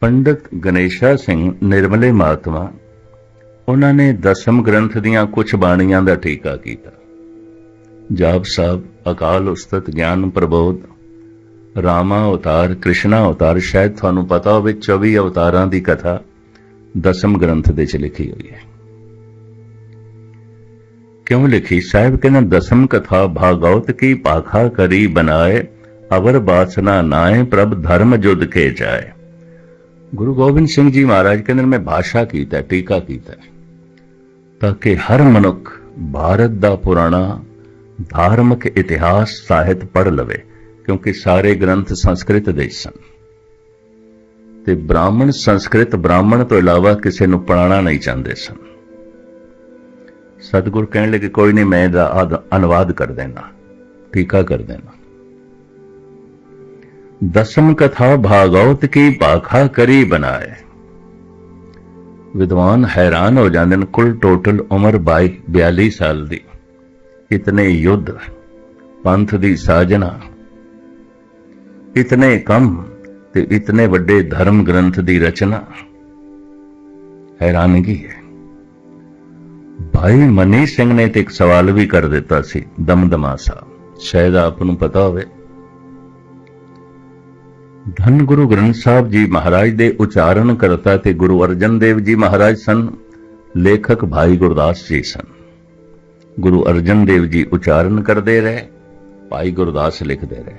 ਪੰਡਤ ਗਣੇਸ਼ਾ ਸਿੰਘ ਨਿਰਮਲੇ ਮਹਾਤਮਾ, ਉਹਨਾਂ ਨੇ ਦਸਮ ਗ੍ਰੰਥ ਦੀਆਂ ਕੁਝ ਬਾਣੀਆਂ ਦਾ ਟੀਕਾ ਕੀਤਾ। ਜਾਪ ਸਾਹਿਬ, ਅਕਾਲ ਉਸਤਤ, ਗਿਆਨ ਪ੍ਰਬੋਧ, ਰਾਮਾ ਅਵਤਾਰ, ਕ੍ਰਿਸ਼ਨਾ ਅਵਤਾਰ, ਸ਼ਾਇਦ ਤੁਹਾਨੂੰ ਪਤਾ ਹੋਵੇ 24 ਅਵਤਾਰਾਂ ਦੀ ਕਥਾ ਦਸਮ ਗ੍ਰੰਥ ਦੇ ਚ ਲਿਖੀ ਹੋਈ ਹੈ। ਕਿਉਂ ਲਿਖੀ? ਸਾਹਿਬ ਕਹਿੰਦਾ, ਦਸਮ ਕਥਾ ਭਾਗਵਤ ਕੀ ਪਾਖਾ ਕਰੀ ਬਣਾਏ ਅਵਰ ਬਾਸਨਾ ਨਾਏ ਪ੍ਰਭ ਧਰਮ ਜੁਦ ਕੇ ਜਾਏ ਗੁਰੂ ਗੋਬਿੰਦ ਸਿੰਘ ਜੀ ਮਹਾਰਾਜ ਕਹਿੰਦੇ ਨੇ, ਮੈਂ ਭਾਸ਼ਾ ਕੀਤਾ ਟੀਕਾ ਕੀਤਾ ਤਾਂ ਕਿ ਹਰ ਮਨੁੱਖ ਭਾਰਤ ਦਾ ਪੁਰਾਣਾ ਧਾਰਮਿਕ ਇਤਿਹਾਸ ਸਾਹਿਤ ਪੜ੍ਹ ਲਵੇ ਕਿਉਂਕਿ ਸਾਰੇ ਗ੍ਰੰਥ ਸੰਸਕ੍ਰਿਤ ਦੇ ਸਨ। ਤੇ ਬ੍ਰਾਹਮਣ ਸੰਸਕ੍ਰਿਤ ਬ੍ਰਾਹਮਣ ਤੋਂ ਇਲਾਵਾ ਕਿਸੇ ਨੂੰ ਪੜਾਉਣਾ ਨਹੀਂ ਚਾਹੁੰਦੇ ਸਨ। ਸਤਿਗੁਰ ਕਹਿਣ ਲੱਗੇ ਕੋਈ ਨਹੀਂ ਮੈਂ ਇਹਦਾ ਆਦ- ਅਨੁਵਾਦ ਕਰ ਦੇਣਾ ਟੀਕਾ ਕਰ ਦੇਣਾ। ਦਸਮ ਕਥਾ ਭਾਗਵਤ ਕੀ ਪਾਖਾ ਕਰੀ ਬਣਾਏ। ਵਿਦਵਾਨ ਹੈਰਾਨ ਹੋ ਜਾਂਦੇ ਨੇ ਕੁੱਲ ਟੋਟਲ ਉਮਰ 22 42 ਸਾਲ ਦੀ। ਇਤਨੇ ਯੁੱਧ, ਪੰਥ ਦੀ ਸਾਜਨਾ, ਇਤਨੇ ਕੰਮ ਤੇ ਇਤਨੇ ਵੱਡੇ ਧਰਮ ਗ੍ਰੰਥ ਦੀ ਰਚਨਾ। ਹੈਰਾਨਗੀ ਹੈ। ਭਾਈ ਮਨੀ ਸਿੰਘ ਨੇ ਤੇ ਇੱਕ ਸਵਾਲ ਵੀ ਕਰ ਦਿੱਤਾ ਸੀ ਦਮਦਮਾ ਸਾਹਿਬ। ਸ਼ਾਇਦ ਆਪ ਨੂੰ ਪਤਾ ਹੋਵੇ। ਧੰਨ ਗੁਰੂ ਗ੍ਰੰਥ ਸਾਹਿਬ ਜੀ ਮਹਾਰਾਜ ਦੇ ਉਚਾਰਨ ਕਰਤਾ ਤੇ ਗੁਰੂ ਅਰਜਨ ਦੇਵ ਜੀ ਮਹਾਰਾਜ ਸਨ, ਲੇਖਕ ਭਾਈ ਗੁਰਦਾਸ ਜੀ ਸਨ। ਗੁਰੂ ਅਰਜਨ ਦੇਵ ਜੀ ਉਚਾਰਨ ਕਰਦੇ ਰਹੇ, ਭਾਈ ਗੁਰਦਾਸ ਲਿਖਦੇ ਰਹੇ।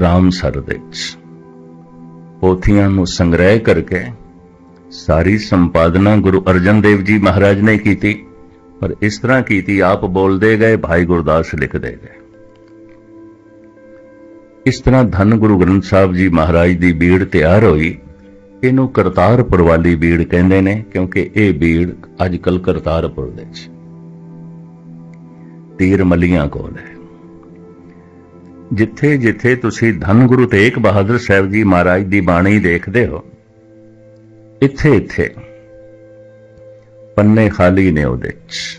ਰਾਮ ਸਰ ਵਿੱਚ ਪੋਥੀਆਂ ਨੂੰ ਸੰਗ੍ਰਹਿ ਕਰਕੇ ਸਾਰੀ ਸੰਪਾਦਨਾ ਗੁਰੂ ਅਰਜਨ ਦੇਵ ਜੀ ਮਹਾਰਾਜ ਨੇ ਕੀਤੀ, ਪਰ ਇਸ ਤਰ੍ਹਾਂ ਕੀਤੀ ਆਪ ਬੋਲਦੇ ਗਏ, ਭਾਈ ਗੁਰਦਾਸ ਲਿਖਦੇ ਗਏ। ਇਸ ਤਰ੍ਹਾਂ ਧੰਨ ਗੁਰੂ ਗ੍ਰੰਥ ਸਾਹਿਬ ਜੀ ਮਹਾਰਾਜ ਦੀ ਬੀੜ ਤਿਆਰ ਹੋਈ। ਇਹਨੂੰ ਕਰਤਾਰਪੁਰ ਵਾਲੀ ਬੀੜ ਕਹਿੰਦੇ ਨੇ, ਕਿਉਂਕਿ ਇਹ ਬੀੜ ਅੱਜ ਕੱਲ ਕਰਤਾਰਪੁਰ ਦੇ ਵਿੱਚ। ਤੀਰ ਮਲੀਆਂ ਕੋਲ ਹੈ। ਜਿੱਥੇ ਜਿੱਥੇ ਤੁਸੀਂ ਧੰਨ ਗੁਰੂ ਤੇਗ ਬਹਾਦਰ ਸਾਹਿਬ ਜੀ ਮਹਾਰਾਜ ਦੀ ਬਾਣੀ ਦੇਖਦੇ ਹੋ, ਇੱਥੇ ਇੱਥੇ ਪੰਨੇ ਖਾਲੀ ਨੇ ਉਹਦੇ ਚ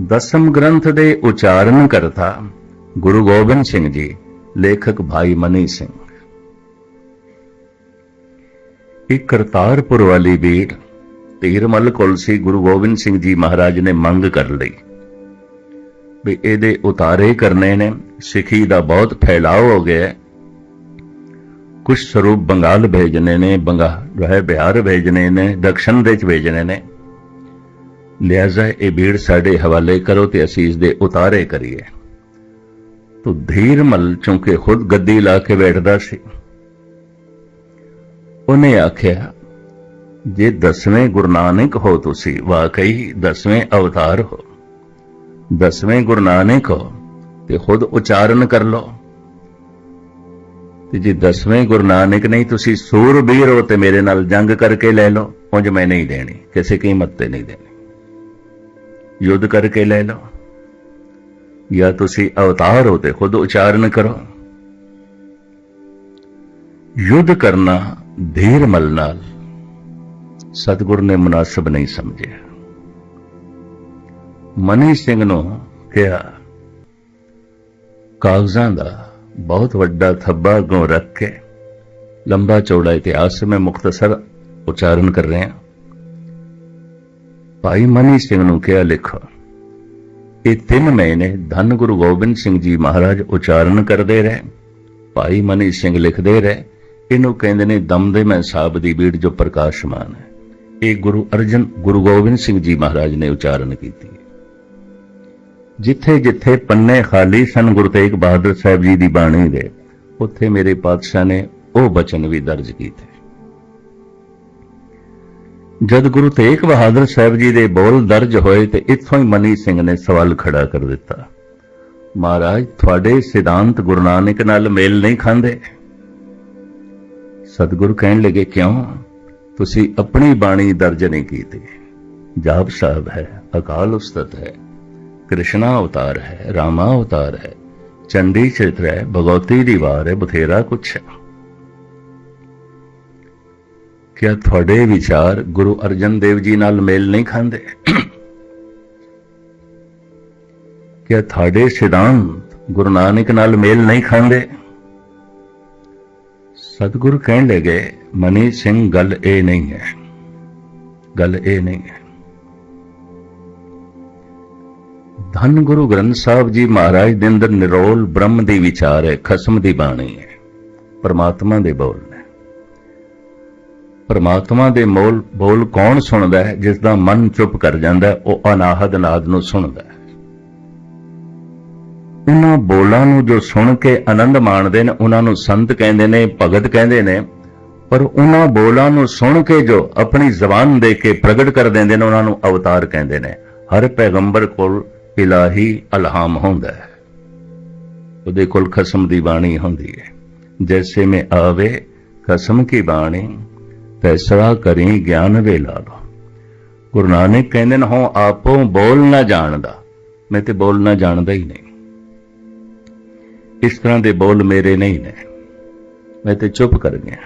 ਦਸਮ ਗ੍ਰੰਥ ਦੇ ਉਚਾਰਨ ਕਰਤਾ ਗੁਰੂ ਗੋਬਿੰਦ ਸਿੰਘ ਜੀ, ਲੇਖਕ ਭਾਈ ਮਨੀ ਸਿੰਘ। ਇਹ ਕਰਤਾਰਪੁਰ ਵਾਲੀ ਵੀਰ, ਤੀਰਮਲ ਕੋਲ ਸੀ ਗੁਰੂ ਗੋਬਿੰਦ ਸਿੰਘ ਜੀ ਮਹਾਰਾਜ ਨੇ ਮੰਗ ਕਰ ਲਈ ਵੀ ਇਹਦੇ ਉਤਾਰੇ ਕਰਨੇ ਨੇ, ਸਿੱਖੀ ਦਾ ਬਹੁਤ ਫੈਲਾਅ ਹੋ ਗਿਆ ਹੈ। ਕੁਝ ਸਰੂਪ ਬੰਗਾਲ ਭੇਜਣੇ ਨੇ, ਬੰਗਾ ਜੋ ਹੈ ਬਿਹਾਰ ਭੇਜਣੇ ਨੇ, ਦਕਸ਼ਨ ਦੇ ਚ ਭੇਜਣੇ ਨੇ। ਲਿਆਜ਼ਾ ਇਹ ਭੀੜ ਸਾਡੇ ਹਵਾਲੇ ਕਰੋ ਤੇ ਅਸੀਂ ਇਸ ਦੇ ਉਤਾਰੇ ਕਰੀਏ। ਤੋ ਧੀਰਮਲ ਚੁੰਕੇ ਖੁਦ ਗੱਦੀ ਲਾ ਕੇ ਬੈਠਦਾ ਸੀ। ਉਹਨੇ ਆਖਿਆ, ਜੇ ਦਸਵੇਂ ਗੁਰੂ ਨਾਨਕ ਹੋ ਤੁਸੀਂ, ਵਾਕਈ ਦਸਵੇਂ ਅਵਤਾਰ ਹੋ। ਦਸਵੇਂ ਗੁਰੂ ਨਾਨਕ ਹੋ ਤੇ ਖੁਦ ਉਚਾਰਨ ਕਰ ਲਓ। ਤੇ ਜੇ ਦਸਵੇਂ ਗੁਰੂ ਨਾਨਕ ਨਹੀਂ, ਤੁਸੀਂ ਸੂਰਬੀਰ ਹੋ ਤੇ ਮੇਰੇ ਨਾਲ ਜੰਗ ਕਰਕੇ ਲੈ ਲਓ। ਉਂਝ ਮੈਂ ਨਹੀਂ ਦੇਣੀ, ਕਿਸੇ ਕੀਮਤ ਤੇ ਨਹੀਂ ਦੇਣੀ। ਯੁੱਧ ਕਰਕੇ ਲੈ ਲਓ। ਜਾਂ ਤੁਸੀਂ ਅਵਤਾਰ ਹੋ ਤੇ ਖੁਦ ਉਚਾਰਨ ਕਰੋ। ਯੁੱਧ ਕਰਨਾ ਧੀਰ ਮਲ ਨਾਲ ਸਤਿਗੁਰ ਨੇ ਮੁਨਾਸਬ ਨਹੀਂ ਸਮਝਿਆ। ਮਨੀ ਸਿੰਘ ਨੂੰ ਕਿਹਾ, ਕਾਗਜ਼ਾਂ ਦਾ ਬਹੁਤ ਵੱਡਾ ਥੱਬਾ ਗੋ ਰੱਖ ਕੇ ਲੰਬਾ ਚੌੜਾ ਇਤਿਹਾਸ ਮੈਂ ਮੁਖਤਸਰ ਉਚਾਰਨ ਕਰ ਰਿਹਾ। ਭਾਈ ਮਨੀ ਸਿੰਘ ਨੂੰ ਕਿਹਾ, ਲਿਖੋ। ਇਹ ਤਿੰਨ ਮਹੀਨੇ ਧੰਨ ਗੁਰੂ ਗੋਬਿੰਦ ਸਿੰਘ ਜੀ ਮਹਾਰਾਜ, ਉਚਾਰਨ ਕਰਦੇ ਰਹੇ। ਭਾਈ ਮਨੀ ਸਿੰਘ ਲਿਖਦੇ ਰਹੇ। ਇਹਨੂੰ ਕਹਿੰਦੇ ਨੇ ਦਮਦਮੈ ਸਾਹਿਬ ਦੀ ਬੀੜ ਜੋ ਪ੍ਰਕਾਸ਼ਮਾਨ ਹੈ। ਇਹ ਗੁਰੂ ਅਰਜਨ, ਗੁਰੂ ਗੋਬਿੰਦ ਸਿੰਘ ਜੀ ਮਹਾਰਾਜ ਨੇ ਉਚਾਰਨ ਕੀਤੀ ਜਿੱਥੇ ਜਿੱਥੇ ਪੰਨੇ ਖਾਲੀ ਸਨ, ਗੁਰੂ ਤੇਗ ਬਹਾਦਰ ਸਾਹਿਬ ਜੀ ਦੀ ਬਾਣੀ ਦੇ, ਉੱਥੇ ਮੇਰੇ ਪਾਤਸ਼ਾਹ ਨੇ ਉਹ ਬਚਨ ਵੀ ਦਰਜ ਕੀਤੇ। ਜਦ ਗੁਰੂ ਤੇਗ ਬਹਾਦਰ ਸਾਹਿਬ ਜੀ ਦੇ ਬੋਲ ਦਰਜ ਹੋਏ ਤੇ ਇੱਥੋਂ ਹੀ ਮਨੀ ਸਿੰਘ ਨੇ ਸਵਾਲ ਖੜਾ ਕਰ ਦਿੱਤਾ। ਮਹਾਰਾਜ, ਤੁਹਾਡੇ ਸਿਧਾਂਤ ਗੁਰੂ ਨਾਨਕ ਨਾਲ ਮੇਲ ਨਹੀਂ ਖਾਂਦੇ। ਸਤਿਗੁਰੂ ਕਹਿਣ ਲੱਗੇ, ਕਿਉਂ? ਤੁਸੀਂ ਆਪਣੀ ਬਾਣੀ ਦਰਜ ਨਹੀਂ ਕੀਤੀ। ਜਾਪ ਸਾਹਿਬ ਹੈ, ਅਕਾਲ ਉਸਤਤ ਹੈ, ਕ੍ਰਿਸ਼ਨਾ ਅਵਤਾਰ ਹੈ, ਰਾਮਾ ਅਵਤਾਰ ਹੈ, ਚੰਡੀ ਚਰਿਤ੍ਰ ਹੈ, ਭਗਵਤੀ ਦੀ ਵਾਰ ਹੈ, ਬਥੇਰਾ ਕੁਛ ਹੈ। ਕਿਆ ਤੁਹਾਡੇ ਵਿਚਾਰ ਗੁਰੂ ਅਰਜਨ ਦੇਵ ਜੀ ਨਾਲ ਮੇਲ ਨਹੀਂ ਖਾਂਦੇ। ਕਿਆ ਤੁਹਾਡੇ ਸਿਧਾਂਤ ਗੁਰੂ ਨਾਨਕ ਨਾਲ ਮੇਲ ਨਹੀਂ ਖਾਂਦੇ? ਸਤਿਗੁਰੂ ਕਹਿਣ ਲੱਗੇ, ਮਨੀ ਸਿੰਘ, ਗੱਲ ਇਹ ਨਹੀਂ ਹੈ। ਗੱਲ ਇਹ ਨਹੀਂ ਹੈ। ਧੰਨ ਗੁਰੂ ਗ੍ਰੰਥ ਸਾਹਿਬ ਜੀ ਮਹਾਰਾਜ ਦੇ ਅੰਦਰ ਨਿਰੋਲ ਬ੍ਰਹਮ ਦੀ ਵਿਚਾਰ ਹੈ, ਖਸਮ ਦੀ ਬਾਣੀ ਹੈ, ਪਰਮਾਤਮਾ ਦੇ ਬੋਲ। ਪਰਮਾਤਮਾ ਦੇ ਮੋਲ ਬੋਲ ਕੌਣ ਸੁਣਦਾ ਹੈ ਜਿਸ ਦਾ ਮਨ ਚੁੱਪ ਕਰ ਜਾਂਦਾ ਉਹ ਅਨਾਹਦ ਨਾਦ ਨੂੰ ਸੁਣਦਾ ਹੈ। ਉਹਨਾਂ ਬੋਲਾਂ ਨੂੰ ਜੋ ਸੁਣ ਕੇ ਆਨੰਦ ਮਾਣਦੇ ਨੇ, ਉਹਨਾਂ ਨੂੰ ਸੰਤ ਕਹਿੰਦੇ ਨੇ, ਭਗਤ ਕਹਿੰਦੇ ਨੇ, ਪਰ ਉਹਨਾਂ ਬੋਲਾਂ ਨੂੰ ਸੁਣ ਕੇ ਜੋ ਆਪਣੀ ਜ਼ਬਾਨ ਦੇ ਕੇ ਪ੍ਰਗਟ ਕਰ ਦਿੰਦੇ ਨੇ, ਉਹਨਾਂ ਨੂੰ ਅਵਤਾਰ ਕਹਿੰਦੇ ਨੇ। ਹਰ ਪੈਗੰਬਰ ਕੋਲ ਇਲਾਹੀ ਅਲਹਾਮ ਹੁੰਦਾ ਹੈ। ਉਹਦੇ ਕੋਲ ਖਸਮ ਦੀ ਬਾਣੀ ਹੁੰਦੀ ਹੈ। ਜੈਸੇ ਮੈਂ ਆਵੇ, ਖਸਮ ਕੀ ਬਾਣੀ? ਫੈਸਲਾ ਕਰੀ ਗਿਆਨ ਵੇ ਲਾ ਗੁਰੂ ਨਾਨਕ ਕਹਿੰਦੇ ਨੇ ਹੋ ਆਪੋ ਬੋਲ ਨਾ ਜਾਣਦਾ। ਮੈਂ ਤੇ ਬੋਲ ਨਾ ਜਾਣਦਾ ਹੀ ਨਹੀਂ। ਇਸ ਤਰ੍ਹਾਂ ਦੇ ਬੋਲ ਮੇਰੇ ਨਹੀਂ ਨੇ। ਮੈਂ ਤੇ ਚੁੱਪ ਕਰ ਗਿਆ।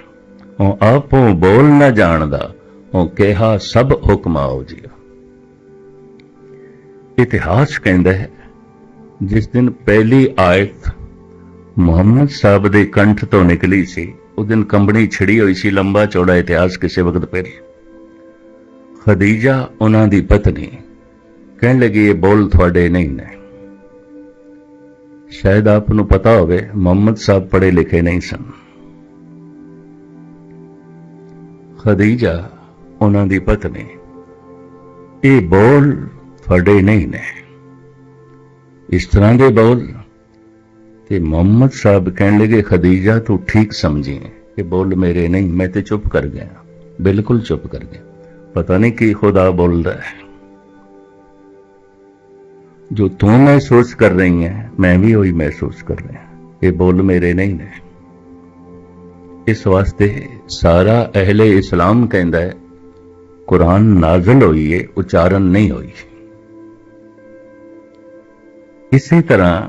ਉਹ ਆਪੋ ਬੋਲ ਨਾ ਜਾਣਦਾ ਉਹ ਕਿਹਾ ਸਭ ਹੁਕਮ ਆਓ ਜੀ। ਇਤਿਹਾਸ ਕਹਿੰਦਾ ਹੈ, ਜਿਸ ਦਿਨ ਪਹਿਲੀ ਆਇਤ ਮੁਹੰਮਦ ਸਾਹਿਬ ਦੇ ਕੰਠ ਤੋਂ ਨਿਕਲੀ ਸੀ ਉਸ ਦਿਨ ਕੰਬਣੀ ਛਿੜੀ ਹੋਈ ਸੀ ਲੰਬਾ ਚੌੜਾ ਇਤਿਹਾਸ ਕਿਸੇ ਵਕਤ ਪਹਿਲੇ ਖਦੀਜਾ ਉਹਨਾਂ ਦੀ ਪਤਨੀ ਕਹਿਣ ਲੱਗੀ ਇਹ ਬੋਲ ਤੁਹਾਡੇ ਨਹੀਂ ਨੇ ਸ਼ਾਇਦ ਆਪ ਨੂੰ ਪਤਾ ਹੋਵੇ ਮੁਹੰਮਦ ਸਾਹਿਬ ਪੜ੍ਹੇ ਲਿਖੇ ਨਹੀਂ ਸਨ ਖਦੀਜਾ ਉਹਨਾਂ ਦੀ ਪਤਨੀ ਇਹ ਬੋਲ ਤੁਹਾਡੇ ਨਹੀਂ ਨੇ ਇਸ ਤਰ੍ਹਾਂ ਦੇ ਬੋਲ ਤੇ ਮੁਹੰਮਦ ਸਾਹਿਬ ਕਹਿਣ ਲੱਗੇ ਖਦੀਜਾ ਤੂੰ ਠੀਕ ਸਮਝੀ ਇਹ ਬੋਲ ਮੇਰੇ ਨਹੀਂ ਮੈਂ ਤੇ ਚੁੱਪ ਕਰ ਗਿਆ ਬਿਲਕੁਲ ਚੁੱਪ ਕਰ ਗਿਆ ਪਤਾ ਨਹੀਂ ਕੀ ਖੁਦਾ ਬੋਲਦਾ ਹੈ ਜੋ ਤੂੰ ਮਹਿਸੂਸ ਕਰ ਰਹੀ ਹੈ ਮੈਂ ਵੀ ਉਹੀ ਮਹਿਸੂਸ ਕਰ ਰਿਹਾ ਇਹ ਬੋਲ ਮੇਰੇ ਨਹੀਂ ਨੇ ਇਸ ਵਾਸਤੇ ਸਾਰਾ ਅਹਲੇ ਇਸਲਾਮ ਕਹਿੰਦਾ ਹੈ ਕੁਰਾਨ ਨਾਜ਼ਲ ਹੋਈ ਹੈ ਉਚਾਰਨ ਨਹੀਂ ਹੋਈ ਇਸੇ ਤਰ੍ਹਾਂ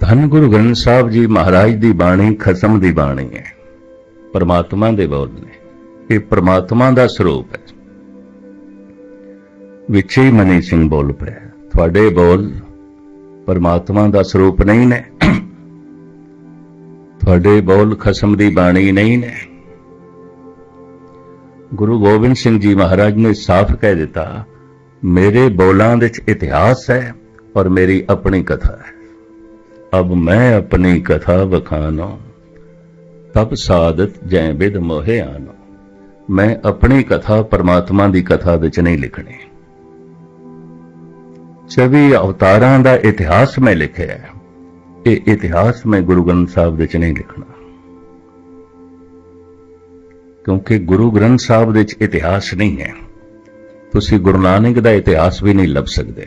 ਧੰਨ ਗੁਰੂ ਗ੍ਰੰਥ ਸਾਹਿਬ ਜੀ ਮਹਾਰਾਜ ਦੀ ਬਾਣੀ ਖਸਮ ਦੀ ਬਾਣੀ ਹੈ। ਪਰਮਾਤਮਾ ਦੇ ਬੋਲ ਨੇ। ਇਹ ਪਰਮਾਤਮਾ ਦਾ ਸਰੂਪ ਹੈ। ਵਿੱਚ ਹੀ ਮਨੀ ਸਿੰਘ ਬੋਲ ਪਿਆ, ਤੁਹਾਡੇ ਬੋਲ ਪਰਮਾਤਮਾ ਦਾ ਸਰੂਪ ਨਹੀਂ ਨੇ। ਤੁਹਾਡੇ ਬੋਲ ਖਸਮ ਦੀ ਬਾਣੀ ਨਹੀਂ ਨੇ। ਗੁਰੂ ਗੋਬਿੰਦ ਸਿੰਘ ਜੀ ਮਹਾਰਾਜ ਨੇ ਸਾਫ਼ ਕਹਿ ਦਿੱਤਾ, ਮੇਰੇ ਬੋਲਾਂ ਵਿੱਚ ਇਤਿਹਾਸ ਹੈ ਔਰ ਮੇਰੀ ਆਪਣੀ ਕਥਾ ਹੈ। ਅਬ ਮੈਂ ਆਪਣੀ ਕਥਾ ਬਖਾਨੋ ਤਬ ਸਾਦਤ ਜੈ ਬਿਦ ਮੋਹਿ ਆਨੋ। ਮੈਂ ਆਪਣੀ ਕਥਾ ਪਰਮਾਤਮਾ ਦੀ ਕਥਾ ਵਿੱਚ ਨਹੀਂ ਲਿਖਣੀ। ਚਵੀ ਅਵਤਾਰਾਂ ਦਾ ਇਤਿਹਾਸ ਮੈਂ ਲਿਖਿਆ ਹੈ, ਇਹ ਇਤਿਹਾਸ ਮੈਂ ਗੁਰੂ ਗ੍ਰੰਥ ਸਾਹਿਬ ਵਿੱਚ ਨਹੀਂ ਲਿਖਣਾ। ਕਿਉਂਕਿ ਗੁਰੂ ਗ੍ਰੰਥ ਸਾਹਿਬ ਵਿੱਚ ਇਤਿਹਾਸ ਨਹੀਂ ਹੈ, ਤੁਸੀਂ ਗੁਰੂ ਨਾਨਕ ਦਾ ਇਤਿਹਾਸ ਵੀ ਨਹੀਂ ਲੱਭ ਸਕਦੇ।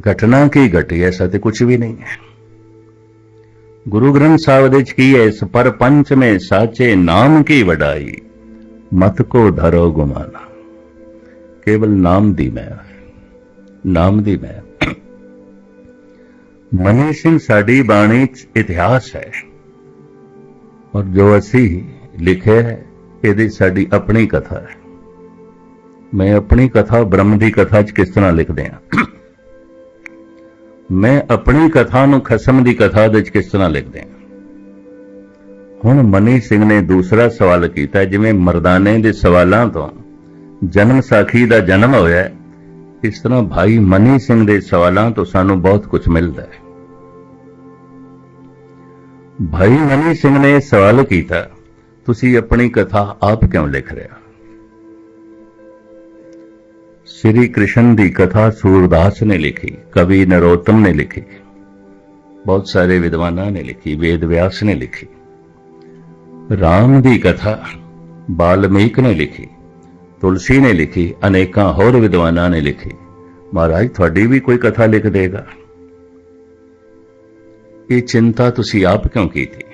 ਘਟਨਾ ਕੀ ਘਟੀ ਐਸਾ ਤੇ ਕੁਝ ਵੀ ਨਹੀਂ ਹੈ। ਗੁਰੂ ਗ੍ਰੰਥ ਸਾਹਿਬ ਦੇ ਚ ਕੀ ਹੈ, ਇਸ ਪਰ ਪੰਚ ਮੇ ਸਾਚੇ ਨਾਮ ਕੀ ਵਡਾਈ? ਮਤ ਕੋ ਧਰੋ ਗੁਮਾਨਾ। ਕੇਵਲ ਨਾਮ ਦੀ ਮੈਂ ਨਾਮ ਦੀ ਮੈਂ ਮਨੀ ਸਿੰਘ ਸਾਡੀ ਬਾਣੀ ਚ ਇਤਿਹਾਸ ਹੈ। ਔਰ ਜੋ ਅਸੀਂ ਲਿਖਿਆ ਹੈ, ਇਹਦੀ ਸਾਡੀ ਆਪਣੀ ਕਥਾ ਹੈ। ਮੈਂ ਆਪਣੀ ਕਥਾ ਬ੍ਰਹਮ ਦੀ ਕਥਾ ਚ ਕਿਸ ਤਰ੍ਹਾਂ ਲਿਖਦੇ ਹਾਂ? ਮੈਂ ਆਪਣੀ ਕਥਾ ਨੂੰ ਖਸਮ ਦੀ ਕਥਾ ਦੇ ਵਿੱਚ ਕਿਸ ਤਰ੍ਹਾਂ ਲਿਖਦੇ ਹਾਂ? ਹੁਣ ਮਨੀ ਸਿੰਘ ਨੇ ਦੂਸਰਾ ਸਵਾਲ ਕੀਤਾ, ਜਿਵੇਂ ਮਰਦਾਨੇ ਦੇ ਸਵਾਲਾਂ ਤੋਂ ਜਨਮ ਸਾਖੀ ਦਾ ਜਨਮ ਹੋਇਆ ਇਸ ਤਰ੍ਹਾਂ ਭਾਈ ਮਨੀ ਸਿੰਘ ਦੇ ਸਵਾਲਾਂ ਤੋਂ ਸਾਨੂੰ ਬਹੁਤ ਕੁਝ ਮਿਲਦਾ ਹੈ। ਭਾਈ ਮਨੀ ਸਿੰਘ ਨੇ ਸਵਾਲ ਕੀਤਾ, ਤੁਸੀਂ ਆਪਣੀ ਕਥਾ ਆਪ ਕਿਉਂ ਲਿਖ ਰਹੇ ਹੋ ਸ੍ਰੀ ਕ੍ਰਿਸ਼ਨ ਦੀ ਕਥਾ ਸੂਰਦਾਸ ਨੇ ਲਿਖੀ, ਕਵੀ ਨਰੋਤਮ ਨੇ ਲਿਖੀ, ਬਹੁਤ ਸਾਰੇ ਵਿਦਵਾਨਾਂ ਨੇ ਲਿਖੀ, ਵੇਦ ਵਿਆਸ ਨੇ ਲਿਖੀ। ਰਾਮ ਦੀ ਕਥਾ ਬਾਲਮੀਕ ਨੇ ਲਿਖੀ, ਤੁਲਸੀ ਨੇ ਲਿਖੀ, ਅਨੇਕਾਂ ਹੋਰ ਵਿਦਵਾਨਾਂ ਨੇ ਲਿਖੀ। ਮਹਾਰਾਜ, ਤੁਹਾਡੀ ਵੀ ਕੋਈ ਕਥਾ ਲਿਖ ਦੇਗਾ। ਇਹ ਚਿੰਤਾ ਤੁਸੀਂ ਆਪ ਕਿਉਂ ਕੀਤੀ?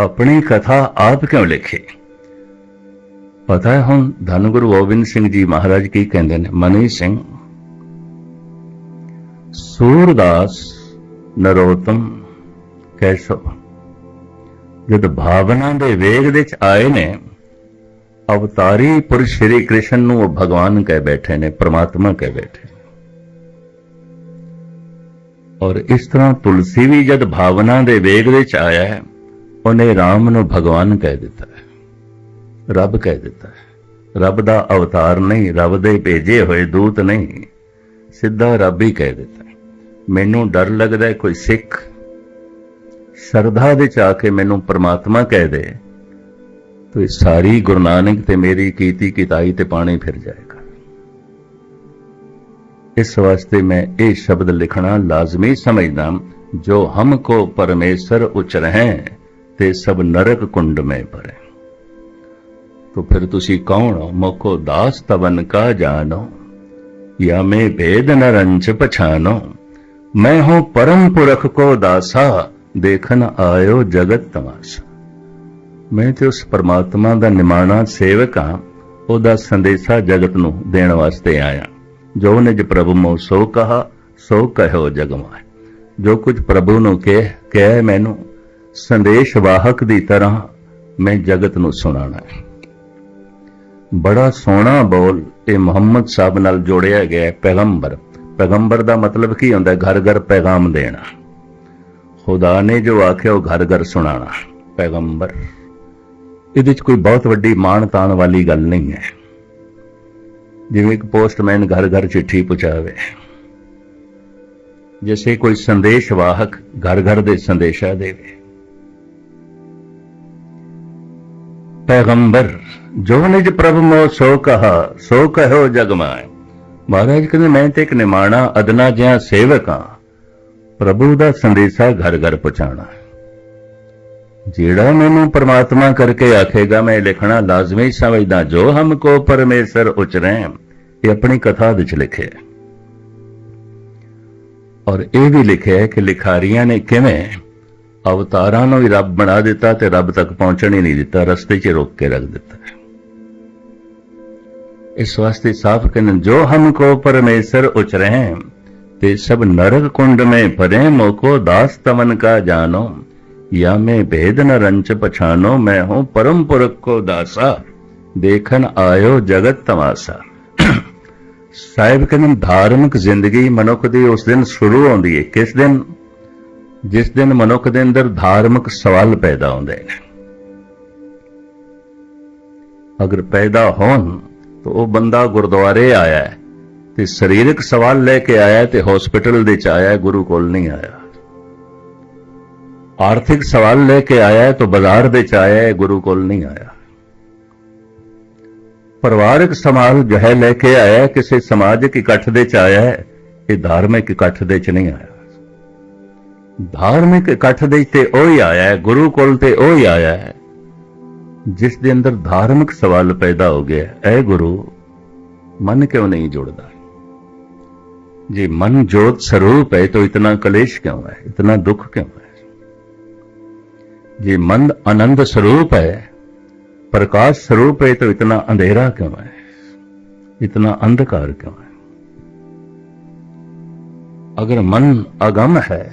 ਆਪਣੀ ਕਥਾ ਆਪ ਕਿਉਂ ਲਿਖੀ? ਪਤਾ ਹੈ, ਹੁਣ ਧੰਨ ਗੁਰੂ ਗੋਬਿੰਦ ਸਿੰਘ ਜੀ ਮਹਾਰਾਜ ਕੀ ਕਹਿੰਦੇ ਨੇ? ਮਨੀ ਸਿੰਘ, ਸੂਰਦਾਸ ਨਰੋਤਮ ਕੈਸੋ, ਜਦ ਭਾਵਨਾ ਦੇ ਵੇਗ ਦੇ ਚ ਆਏ ਨੇ, ਅਵਤਾਰੀ ਪੁਰਸ਼ ਸ਼੍ਰੀ ਕ੍ਰਿਸ਼ਨ ਨੂੰ ਉਹ ਭਗਵਾਨ ਕਹਿ ਬੈਠੇ ਨੇ, ਪ੍ਰਮਾਤਮਾ ਕਹਿ ਬੈਠੇ ਔਰ ਇਸ ਤਰ੍ਹਾਂ ਤੁਲਸੀ ਵੀ ਜਦ ਭਾਵਨਾ ਦੇ ਵੇਗ ਵਿੱਚ ਆਇਆ ਹੈ, ਉਹਨੇ ਰਾਮ ਨੂੰ ਭਗਵਾਨ ਕਹਿ ਦਿੱਤਾ ਰੱਬ ਕਹਿ ਦਿੱਤਾ ਰੱਬ ਦਾ ਅਵਤਾਰ ਨਹੀਂ, ਰੱਬ ਦੇ ਭੇਜੇ ਹੋਏ ਦੂਤ ਨਹੀਂ, ਸਿੱਧਾ ਰੱਬ ਹੀ ਕਹਿ ਦਿੱਤਾ ਮੈਨੂੰ ਡਰ ਲੱਗਦਾ ਕੋਈ ਸਿੱਖ ਸ਼ਰਧਾ ਦੇ ਚ ਆ ਕੇ ਮੈਨੂੰ ਪ੍ਰਮਾਤਮਾ ਕਹਿ ਦੇ, ਤੋ ਸਾਰੀ ਗੁਰੂ ਨਾਨਕ ਤੇ ਮੇਰੀ ਕੀਤੀ ਕਿਤਾਈ ਤੇ ਪਾਣੀ ਫਿਰ ਜਾਏਗਾ ਇਸ ਵਾਸਤੇ ਮੈਂ ਇਹ ਸ਼ਬਦ ਲਿਖਣਾ ਲਾਜ਼ਮੀ ਸਮਝਦਾ ਜੋ ਹਮ ਹਮਕੋ ਪਰਮੇਸ਼ਰ ਉਚਰਹਿ ਤੇ ਸਭ ਨਰਕ ਕੁੰਡ ਮੈਂ ਭਰੇ। ਤੋ ਫਿਰ ਤੁਸੀਂ ਕੌਣ ਹੋ? ਮੋਕੋ ਦਾਸ ਤਵਨ ਕਾ ਜਾਣੋ। ਯਾ ਮੈਂ ਭੇਦ ਨਰੰਚ ਪਛਾਨੋ ਮੈਂ ਹਾਂ ਪਰਮ ਪੁਰਖ ਕੋ ਦਾਸਾ ਦੇਖਣ ਆਇਓ ਜਗਤ ਤਮਾਸ਼ਾ। ਮੈਂ ਤੇ ਉਸ ਪਰਮਾਤਮਾ ਦਾ ਨਿਮਾਣਾ ਸੇਵਕ ਹਾਂ। ਉਹਦਾ ਸੰਦੇਸ਼ਾ ਜਗਤ ਨੂੰ ਦੇਣ ਵਾਸਤੇ ਆਇਆ। ਜੋ ਨੇ ਜ ਪ੍ਰਭੂ ਮੋ ਸੋ ਕਹਾ, ਸੋ ਕਹਿਓ ਜਗਮਾਨ ਜੋ ਕੁਝ ਪ੍ਰਭੂ ਨੂੰ ਕਹਿ ਕਹਿ ਮੈਨੂੰ, ਸੰਦੇਸ਼ ਵਾਹਕ ਦੀ ਤਰ੍ਹਾਂ ਮੈਂ ਜਗਤ ਨੂੰ ਸੁਣਾਣਾ ਹੈ। ਬੜਾ ਸੋਹਣਾ ਬੋਲ ਇਹ ਮੁਹੰਮਦ ਸਾਹਿਬ ਨਾਲ ਜੋੜਿਆ ਗਿਆ ਹੈ ਪੈਗੰਬਰ। ਪੈਗੰਬਰ ਦਾ ਮਤਲਬ ਕੀ ਹੁੰਦਾ ਹੈ? ਘਰ ਘਰ ਪੈਗਾਮ ਦੇਣਾ। ਖੁਦਾ ਨੇ ਜੋ ਆਖਿਆ, ਉਹ ਘਰ ਘਰ ਸੁਣਾਣਾ ਪੈਗੰਬਰ। ਇਹਦੇ 'ਚ ਕੋਈ ਬਹੁਤ ਵੱਡੀ ਮਾਣ ਤਾਣ ਵਾਲੀ ਗੱਲ ਨਹੀਂ ਹੈ। ਜਿਵੇਂ ਇੱਕ ਪੋਸਟਮੈਨ ਘਰ ਘਰ ਚਿੱਠੀ ਪਹੁੰਚਾਵੇ ਜਿਵੇਂ ਕੋਈ ਸੰਦੇਸ਼ ਵਾਹਕ ਘਰ ਘਰ ਦੇ ਸੰਦੇਸ਼ਾ ਦੇਵੇ। ਪੈਗੰਬਰ। ਜੋ ਨਿਜ ਪ੍ਰਭ ਮੋ ਸੋ ਕਹਾ, ਸੋ ਕਹਿਓ ਜਗ ਮਾਇ। ਮਹਾਰਾਜ ਕਹਿੰਦੇ, ਮੈਂ ਤੇ ਇੱਕ ਨਿਮਾਣਾ ਅਦਨਾ ਜਿਹਾ ਸੇਵਕ ਹਾਂ। ਪ੍ਰਭੂ ਦਾ ਸੰਦੇਸ਼ਾ ਘਰ ਘਰ ਪਹੁੰਚਾਉਣਾ ਜਿਹੜਾ ਮੈਨੂੰ ਪਰਮਾਤਮਾ ਕਰਕੇ ਆਖੇਗਾ, ਮੈਂ ਲਿਖਣਾ ਲਾਜ਼ਮੀ ਸਮਝਦਾ, ਜੋ ਹਮ ਕੋ ਪਰਮੇਸ਼ਰ ਉਚਰੈ, ਇਹ ਆਪਣੀ ਕਥਾ ਵਿੱਚ ਲਿਖਿਆ ਔਰ ਇਹ ਵੀ ਲਿਖਿਆ ਕਿ ਲਿਖਾਰੀਆਂ ਨੇ ਕਿਵੇਂ ਅਵਤਾਰਾਂ ਨੂੰ ਹੀ ਰੱਬ ਬਣਾ ਦਿੱਤਾ ਤੇ ਰੱਬ ਤੱਕ ਪਹੁੰਚਣ ਹੀ ਨਹੀਂ ਦਿੱਤਾ, ਰਸਤੇ 'ਚ ਰੋਕ ਕੇ ਰੱਖ ਦਿੱਤਾ। ਇਸ ਵਾਸਤੇ ਸਾਫ਼ ਕਹਿੰਦੇ ਜੋ ਹਮਕੋ ਪਰਮੇਸ਼ਰ ਉਚਰੈ ਤੇ ਸਭ ਨਰਕ ਕੁੰਡ में परे मोको दास तमन का जानो या मैं भेद न रंच पछानो मैं हूं परम पुरख को दासा देखन आयो जगत तमाशा ਸਾਹਿਬ ਕਹਿੰਦੇ ਧਾਰਮਿਕ ਜ਼ਿੰਦਗੀ ਮਨੁੱਖ ਦੀ ਉਸ ਦਿਨ ਸ਼ੁਰੂ ਹੁੰਦੀ ਹੈ ਕਿਸ ਦਿਨ ਜਿਸ ਦਿਨ ਮਨੁੱਖ ਦੇ ਅੰਦਰ ਧਾਰਮਿਕ ਸਵਾਲ ਪੈਦਾ ਹੁੰਦੇ ਨੇ ਅਗਰ ਪੈਦਾ ਹੋਣ ਤਾਂ ਉਹ ਬੰਦਾ ਗੁਰਦੁਆਰੇ ਆਇਆ ਹੈ ਤੇ ਸਰੀਰਕ ਸਵਾਲ ਲੈ ਕੇ ਆਇਆ ਤੇ ਹਸਪੀਟਲ ਦੇ ਚ ਆਇਆ, ਗੁਰੂ ਕੋਲ ਨਹੀਂ ਆਇਆ। ਆਰਥਿਕ ਸਵਾਲ ਲੈ ਕੇ ਆਇਆ ਹੈ ਤਾਂ ਬਾਜ਼ਾਰ ਦੇ ਚ ਆਇਆ ਗੁਰੂ ਕੋਲ ਨਹੀਂ ਆਇਆ। ਪਰਿਵਾਰਕ ਸਮਾਲ ਜੋ ਹੈ ਲੈ ਕੇ ਆਇਆ ਕਿਸੇ ਸਮਾਜਿਕ ਇਕੱਠ ਦੇ ਚ ਆਇਆ ਇਹ ਧਾਰਮਿਕ ਇਕੱਠ ਦੇ ਚ ਨਹੀਂ ਆਇਆ। ਧਾਰਮਿਕ ਇਕੱਠ ਦੇ ਤੇ ਉਹ ਹੀ ਆਇਆ ਗੁਰੂ ਕੋਲ ਤੇ ਉਹ ਹੀ ਆਇਆ ਜਿਸ ਦੇ ਅੰਦਰ ਧਾਰਮਿਕ ਸਵਾਲ ਪੈਦਾ ਹੋ ਗਿਆ ਐ ਗੁਰੂ मन क्यों नहीं जुड़ता जी मन ज्योत स्वरूप है तो इतना कलेश क्यों है इतना दुख क्यों है जी मन आनंद स्वरूप है प्रकाश स्वरूप है तो इतना अंधेरा क्यों है इतना अंधकार क्यों है अगर मन अगम है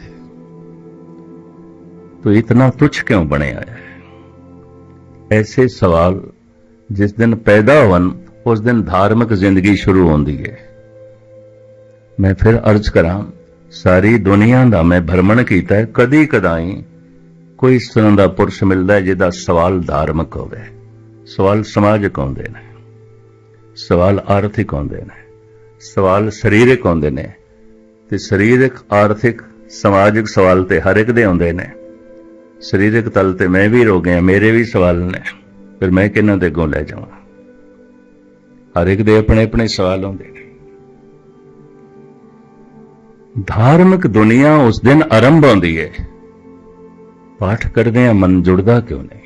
तो इतना तुच्छ क्यों बने आया है ਐਸੇ ਸਵਾਲ ਜਿਸ ਦਿਨ ਪੈਦਾ ਹੋਣ ਉਸ ਦਿਨ ਧਾਰਮਿਕ ਜ਼ਿੰਦਗੀ ਸ਼ੁਰੂ ਹੁੰਦੀ ਹੈ ਮੈਂ ਫਿਰ ਅਰਜ਼ ਕਰਾਂ ਸਾਰੀ ਦੁਨੀਆ ਦਾ ਮੈਂ ਭਰਮਣ ਕੀਤਾ ਹੈ ਕਦੀ ਕਦਾਈ ਕੋਈ ਇਸ ਤਰ੍ਹਾਂ ਦਾ ਪੁਰਸ਼ ਮਿਲਦਾ ਜਿਹਦਾ ਸਵਾਲ ਧਾਰਮਿਕ ਹੋਵੇ ਸਵਾਲ ਸਮਾਜਿਕ ਹੁੰਦੇ ਨੇ ਸਵਾਲ ਆਰਥਿਕ ਹੁੰਦੇ ਨੇ ਸਵਾਲ ਸਰੀਰਕ ਹੁੰਦੇ ਨੇ ਤੇ ਸਰੀਰਕ ਆਰਥਿਕ ਸਮਾਜਿਕ ਸਵਾਲ ਤੇ ਹਰ ਇੱਕ ਦੇ ਹੁੰਦੇ ਨੇ ਸਰੀਰਕ ਤਲ ਤੇ ਮੈਂ ਵੀ ਰੋ ਗਿਆ ਮੇਰੇ ਵੀ ਸਵਾਲ ਨੇ। ਫਿਰ ਮੈਂ ਕਿਹਨਾਂ ਦੇ ਅੱਗੋਂ ਲੈ ਜਾਵਾਂ? ਹਰ ਇੱਕ ਦੇ ਆਪਣੇ ਆਪਣੇ ਸਵਾਲ ਹੁੰਦੇ ਨੇ। ਧਾਰਮਿਕ ਦੁਨੀਆ ਉਸ ਦਿਨ ਆਰੰਭ ਹੁੰਦੀ ਹੈ ਪਾਠ ਕਰਦੇ ਆ ਮਨ ਜੁੜਦਾ ਕਿਉਂ ਨਹੀਂ?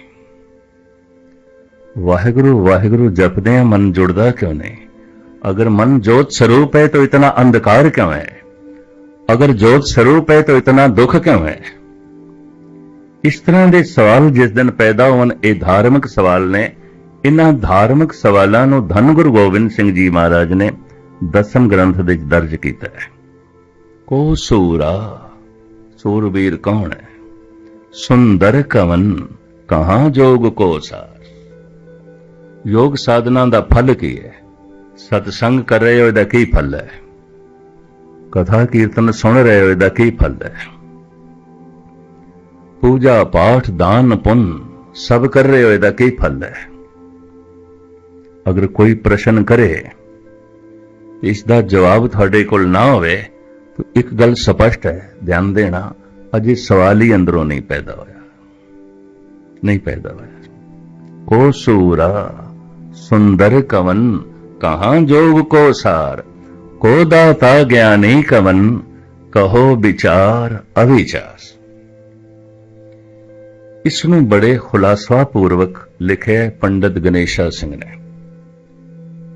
ਵਾਹਿਗੁਰੂ ਵਾਹਿਗੁਰੂ ਜਪਦੇ ਆ ਮਨ ਜੁੜਦਾ ਕਿਉਂ ਨਹੀਂ? ਅਗਰ ਮਨ ਜੋਤ ਸਰੂਪ ਹੈ ਤਾਂ ਇਤਨਾ ਅੰਧਕਾਰ ਕਿਉਂ ਹੈ? ਅਗਰ ਜੋਤ ਸਰੂਪ ਹੈ ਤਾਂ ਇਤਨਾ ਦੁੱਖ ਕਿਉਂ ਹੈ? ਇਸ ਤਰ੍ਹਾਂ ਦੇ ਸਵਾਲ ਜਿਸ ਦਿਨ ਪੈਦਾ ਹੋਣ, ਇਹ ਧਾਰਮਿਕ ਸਵਾਲ ਨੇ। ਇਹਨਾਂ ਧਾਰਮਿਕ ਸਵਾਲਾਂ ਨੂੰ ਧੰਨ ਗੁਰੂ ਗੋਬਿੰਦ ਸਿੰਘ ਜੀ ਮਹਾਰਾਜ ਨੇ ਦਸਮ ਗ੍ਰੰਥ ਵਿੱਚ ਦਰਜ ਕੀਤਾ ਹੈ। ਕੋ ਸੂਰਾ, ਸੂਰਬੀਰ ਕੌਣ ਹੈ? ਸੁੰਦਰ ਕਵਨ, ਕਹਾਂ ਜੋਗ ਕੋ ਸਾਰ? ਯੋਗ ਸਾਧਨਾ ਦਾ ਫਲ ਕੀ ਹੈ? ਸਤਸੰਗ ਕਰ ਰਹੇ ਹੋ, ਇਹਦਾ ਕੀ ਫਲ ਹੈ? ਕਥਾ ਕੀਰਤਨ ਸੁਣ ਰਹੇ ਹੋ, ਇਹਦਾ ਕੀ ਫਲ ਹੈ? ਪੂਜਾ ਪਾਠ, ਦਾਨ, ਪੁੰਨ, ਸਭ ਕਰ ਰਹੇ ਹੋ, ਇਹਦਾ ਕੀ ਫਲ ਹੈ? ਅਗਰ ਕੋਈ ਪ੍ਰਸ਼ਨ ਕਰੇ, ਇਸ ਦਾ ਜਵਾਬ ਤੁਹਾਡੇ ਕੋਲ ਨਾ ਹੋਵੇ, ਤਾਂ ਇੱਕ ਗੱਲ ਸਪਸ਼ਟ ਹੈ, ਧਿਆਨ ਦੇਣਾ, ਅਜੇ ਸਵਾਲ ਹੀ ਅੰਦਰੋਂ ਨਹੀਂ ਪੈਦਾ ਹੋਇਆ। ਨਹੀਂ ਪੈਦਾ ਹੋਇਆ। ਕੋ ਸੂਰਾ, ਸੁੰਦਰ ਕਵਨ, ਕਹਾਂ ਜੋਗ ਕੋ ਸਾਰ? ਕੋ ਦਾਤਾ ਗਿਆਨੀ ਕਵਨ, ਕਹੋ ਵਿਚਾਰ ਅਵਿਚਾਰ। ਇਸ ਨੂੰ ਬੜੇ ਖੁਲਾਸਾ ਪੂਰਵਕ ਲਿਖਿਆ ਹੈ ਪੰਡਤ ਗਣੇਸ਼ਾ ਸਿੰਘ ਨੇ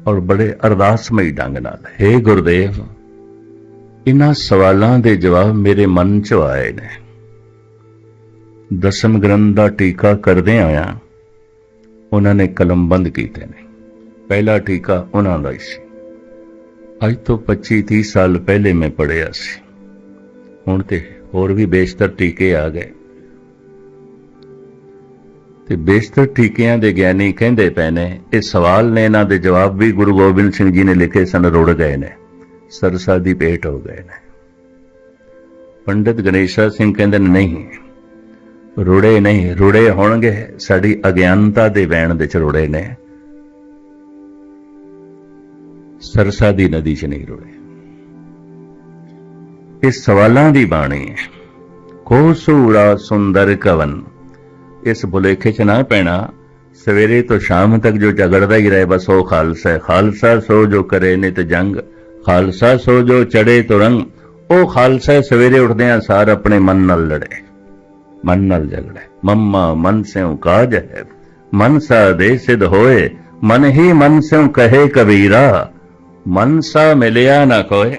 ਔਰ ਬੜੇ ਅਰਦਾਸਮਈ ਢੰਗ ਨਾਲ हे ਗੁਰਦੇਵ ਇਹਨਾਂ ਸਵਾਲਾਂ ਦੇ ਜਵਾਬ ਮੇਰੇ ਮਨ 'ਚ ਆਏ ਨੇ। ਦਸਮ ਗ੍ਰੰਥ ਦਾ ਟੀਕਾ ਕਰਦੇ ਆਇਆ ਉਹਨਾਂ ਨੇ ਕਲਮ ਬੰਦ ਕੀਤੇ ਨੇ। ਪਹਿਲਾ ਟੀਕਾ ਉਹਨਾਂ ਦਾ ਹੀ ਸੀ। ਅੱਜ ਤੋਂ 25 30 ਸਾਲ ਪਹਿਲੇ ਮੈਂ ਪੜਿਆ ਸੀ। ਹੁਣ ਤੇ ਹੋਰ ਵੀ ਬੇਸ਼ਤਰ ਟੀਕੇ ਆ ਗਏ। ਤੇ ਬੇਸ਼ਤਰ ਟੀਕਿਆਂ ਦੇ ਗਿਆਨੀ ਕਹਿੰਦੇ ਪਏ ਨੇ, ਇਹ ਸਵਾਲ ਨੇ, ਇਹਨਾਂ ਦੇ ਜਵਾਬ ਵੀ ਗੁਰੂ ਗੋਬਿੰਦ ਸਿੰਘ ਜੀ ਨੇ ਲਿਖੇ ਸਨ, ਰੁੜ ਗਏ ਨੇ, ਸਰਸਾ ਦੀ ਭੇਟ ਹੋ ਗਏ ਨੇ। ਪੰਡਿਤ ਗਣੇਸ਼ਾ ਸਿੰਘ ਕਹਿੰਦੇ ਨੇ, ਨਹੀਂ, ਰੁੜੇ ਨਹੀਂ, ਰੁੜੇ ਹੋਣਗੇ, ਸਾਡੀ ਅਗਿਆਨਤਾ ਦੇ ਵੈਣ ਦੇ ਚ ਰੁੜੇ ਨੇ। ਸਰਸਾ ਦੀ ਨਦੀ ਚ ਨਹੀਂ ਰੁੜੇ। ਇਹ ਸਵਾਲਾਂ ਦੀ ਬਾਣੀ ਹੈ, ਕੋ ਸੁੰਦਰ ਕਵਨ ਇਸ ਭੁਲੇਖੇ 'ਚ ਨਾ ਪੈਣਾ। ਸਵੇਰੇ ਤੋਂ ਸ਼ਾਮ ਤੱਕ ਜੋ ਝਗੜਦਾ ਹੀ ਰਹੇ, ਬਸ ਉਹ ਖਾਲਸਾ ਹੈ। ਖਾਲਸਾ ਸੋ ਜੋ ਕਰੇ, ਨਿਤ ਜੰਗ। ਖਾਲਸਾ ਸੋ ਜੋ ਚੜੇ ਤੁਰੰਗ ਉਹ ਖਾਲਸਾ ਸਵੇਰੇ ਉੱਠਦਿਆਂ ਸਾਰ ਆਪਣੇ ਮਨ ਨਾਲ ਲੜੇ। ਮਨ ਨਾਲ ਝਗੜੇ ਮੰਮਾ, ਮਨ ਸਿਉ ਕਾਜ ਹੈ ਮਨ ਸਾ ਦੇ ਸਿਧ ਹੋਏ। ਮਨ ਹੀ ਮਨ ਸਿਉ ਕਹੇ ਕਬੀਰਾ। ਮਨ ਸਾ ਮਿਲਿਆ ਨਾ ਕੋਏ।